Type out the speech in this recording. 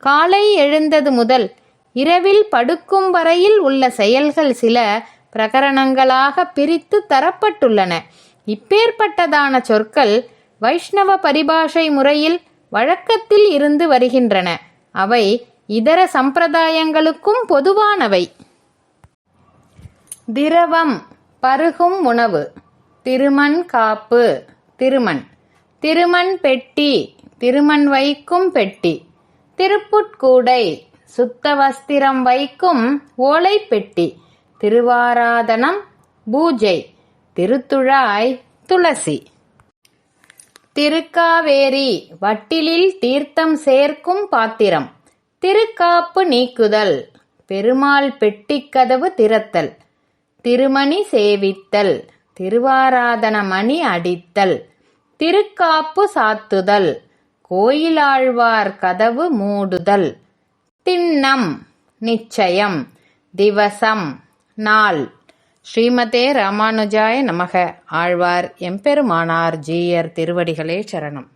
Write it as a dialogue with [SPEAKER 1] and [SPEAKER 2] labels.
[SPEAKER 1] காலை எழுந்தது முதல் இரவில் படுக்கும் வரையில் உள்ள செயல்கள் சில பிரகரணங்களாக பிரித்து தரப்பட்டுள்ளன. இப்பேற்பட்டதான சொற்கள் வைஷ்ணவ பரிபாஷை முறையில் வழக்கத்தில் இருந்து வருகின்றன. அவை இதர சம்பிரதாயங்களுக்கும் பொதுவானவை. திரவம் பருகும் உணவு. திருமண் காப்பு திருமண். திருமண் பெட்டி திருமண் வைக்கும் பெட்டி. திருப்புட்கூடை. சுத்த வஸ்திரம் வைக்கும் ஓலை பெட்டி திருவாராதனம் பூஜை. திருத்துழாய் துளசி. திருக்காவேரி வட்டிலில் தீர்த்தம் சேர்க்கும் பாத்திரம். திருக்காப்பு நீக்குதல். பெருமாள் பெட்டிக்கதவு திறத்தல். திருமணி சேவித்தல். திருவாராதன மணி அடித்தல். திருக்காப்பு சாத்துதல். கோயிலாழ்வார் கதவு மூடுதல். திண்ணம் நிச்சயம் திவசம் நாள். ஸ்ரீமதே ராமானுஜாய நமக. ஆழ்வார் எம்பெருமானார் ஜீயர் திருவடிகளே சரணம்.